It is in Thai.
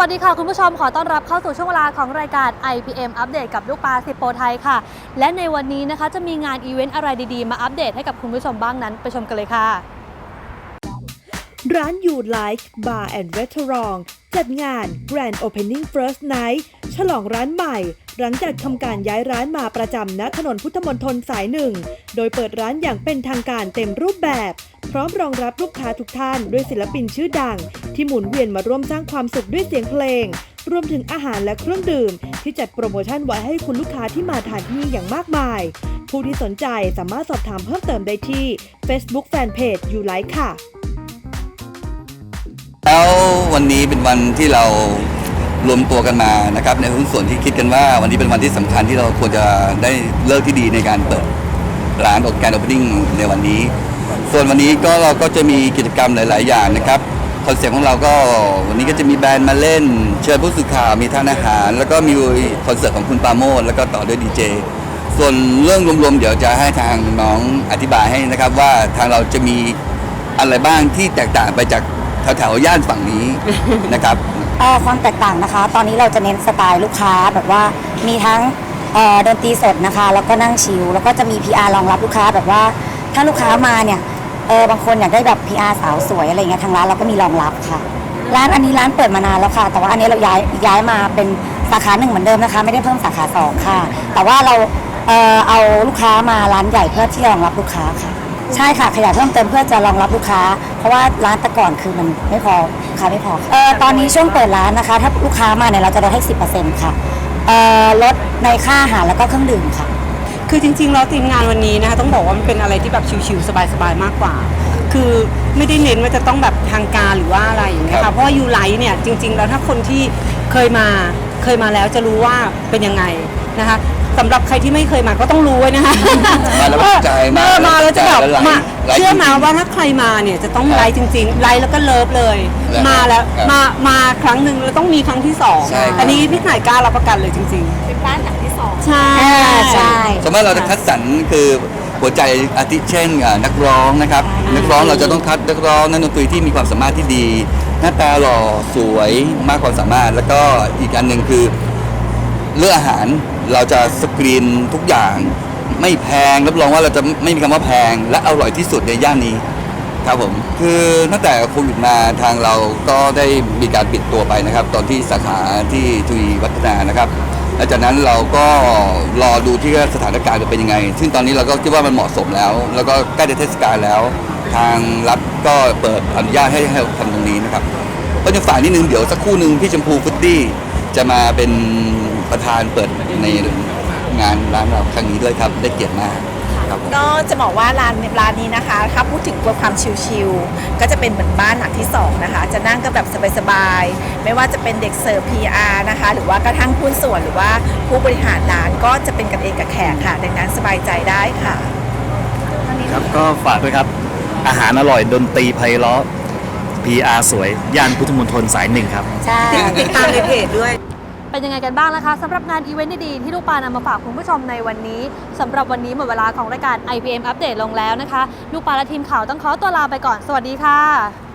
วัสดีค่ะคุณผู้ชมขอต้อนรับเข้าสู่ช่วงเวลาของรายการ IPM อัปเดตกับลูกปลาสิโปไทยค่ะ และในวันนี้นะคะจะมีงานอีเวนต์อะไรดีๆ มาอัปเดตให้กับคุณผู้ชมบ้างนั้น ไปชมกันเลยค่ะ ร้าน You Like Bar and Restaurant จัดงาน Grand Opening First Night ฉลองร้านใหม่ หลังจากทำการย้ายร้านมาประจำณถนนพุทธมณฑลสายหนึ่ง โดยเปิดร้านอย่างเป็นทางการเต็มรูปแบบ พร้อมรองรับลูกค้าทุกท่านด้วยศิลปินชื่อดัง ที่หมุนเวียนมาร่วมสร้างความสุขด้วยเสียงเพลง รวมถึงอาหารและเครื่องดื่ม ที่จัดโปรโมชั่นไว้ให้คุณลูกค้าที่มาทานที่นี่อย่างมากมาย ผู้ที่สนใจสามารถสอบถามเพิ่มเติมได้ที่ Facebook Fanpage You Like ค่ะ แล้ววันนี้เป็นวันที่เรารวมตัวกันมานะครับในหุ้นส่วนที่คิดกันว่าวันนี้เป็นวันที่สำคัญที่เราควรจะได้เลิกที่ดีในการเปิดร้านโอแกนโอเพนนิ่งในวันนี้ ส่วนวันนี้ก็เราก็จะมีกิจกรรมหลาย ๆ อย่างนะครับคอนเซ็ปต์ของเราก็วันนี้ก็จะมีแบรนด์มาเล่น เชิญผู้สื่อข่าวมีทานอาหาร แล้วก็มีคอนเสิร์ตของคุณปาโมทแล้วก็ต่อด้วยดีเจส่วนเรื่องรวม ๆ เดี๋ยวจะให้ทางน้องอธิบายให้นะครับว่าทางเราจะมีอะไรบ้างที่แตกต่างไปจากแถวๆย่านฝั่งนี้นะครับ เอ่อความแตกต่างนะคะ ตอนนี้เราจะเน้นสไตล์ลูกค้าแบบว่ามีทั้งเอ่อดนตรีสดนะคะ แล้วก็นั่งชิลแล้วก็จะมี PR รองรับลูกค้าแบบว่า ถ้าลูกค้ามาเนี่ย เออบางคนอยากได้แบบ PR สาวสวยอะไรเงี้ยทางร้านเราก็มีรองรับค่ะ ร้านอันนี้ร้านเปิดมานานแล้วค่ะ แต่ว่าอันนี้เราย้ายย้ายมาเป็นสาขาหนึ่งเหมือนเดิมนะคะ ไม่ได้เพิ่มสาขาสองค่ะ แต่ว่าเราเอ่อเอาลูกค้ามาร้านใหญ่เพื่อที่จะรองรับลูกค้าค่ะ ใช่ค่ะขยายเพิ่มเติมเพื่อจะรองรับลูกค้า เพราะว่าร้านแต่ก่อนคือมันไม่พอลูกค้าไม่พอค่ะเอ่อตอนนี้ช่วงเปิดร้านนะคะ ถ้าลูกค้ามาเนี่ยเราจะลดให้ 10%ค่ะเอ่อลดในค่าอาหารแล้วก็เครื่องดื่มค่ะ คือจริงๆแล้วทีมงานวันนี้นะคะต้องบอกว่ามันเป็นอะไรที่แบบชิวๆสบายๆมากกว่า คือไม่ได้เน้นว่าจะต้องแบบทางการหรือว่าอะไรอย่างเงี้ยครัค่ะบเพราะว่ายูไลท์เนี่ยจริง ๆ แล้วถ้าคนที่เคยมาเคยมาแล้วจะรู้ว่าเป็นยังไงนะคะสำหรับใครที่ไม่เคยมาก็ต้องรู้ไว้นะคะมาแล้วประทับใจมากเออมาแล้วจะแบบแล้วไลฟ์มาไลฟ์เชื่อมาจริงๆว่าถ้าใครมาเนี่ยจะต้องครับไลฟ์จริง ๆ ไลฟ์แล้วก็เลิฟเลย แล้วมาแล้วครับมามาครั้งหนึ่งแล้วต้องมีครั้งที่สองใช่ครับ อันนี้พี่หน่ายกล้ารับประกันเลยจริงๆเป็นร้านหลังที่สองใช่ อ่าใช่สมมติเราจะคัดสรรคือหัวใจอาทิเช่นอ่านักร้องนะครับ นักร้องเราจะต้องคัดนักร้องนักดนตรีที่มีความสามารถที่ดี หน้าตาหล่อสวยมากความสามารถ แล้วก็อีกอันหนึ่งคือเรื่องอาหารเราจะสกรีนทุกอย่าง ไม่แพงรับรองว่าเราจะไม่มีคำว่าแพง และอร่อยที่สุดในย่านนี้ ครับผม คือตั้งแต่โควิดมาทางเราก็ได้มีการปิดตัวไปนะครับ ตอนที่สาขาที่ทุยวัฒนานะครับ หลังจากนั้นเราก็รอดูที่ว่าสถานการณ์จะเป็นยังไง ซึ่งตอนนี้เราก็คิดว่ามันเหมาะสมแล้ว แล้วก็ใกล้จะเทศกาลแล้ว ทางรัฐก็เปิดอนุญาตให้ให้ทำตรงนี้นะครับก็จะฝากนิดนึงเดี๋ยวสักครู่หนึ่งพี่ชมพูฟุตตี้จะมาเป็นประธานเปิดในงานร้านเราครั้งนี้ด้วยครับได้เกียรติมาก ครับผม ก็จะบอกว่าร้านร้านนี้นะคะถ้าพูดถึงตัวความชิลๆก็จะเป็นเหมือนบ้านหลังที่สองนะคะ จะนั่งกันแบบสบายๆไม่ว่าจะเป็นเด็กเสิร์ฟ PR นะคะ หรือว่ากระทั่งผู้นส่วนหรือว่าผู้บริหารร้านก็จะเป็นกันเองกับแขกค่ะ ดังนั้นสบายใจได้ค่ะ ครับก็ฝากด้วยครับ อาหารอร่อยดนตรีไพเราะ PR สวยย่านพุทธมณฑลสายหนึ่งครับ ใช่ ติดตามในเพจด้วย เป็นยังไงกันบ้างนะคะสำหรับงานอีเวนต์ดีๆที่ลูกปลานำมาฝากคุณผู้ชมในวันนี้สำหรับวันนี้หมดเวลาของรายการ IPM อัปเดตลงแล้วนะคะ ลูกปลาและทีมข่าวต้องขอตัวลาไปก่อนสวัสดีค่ะ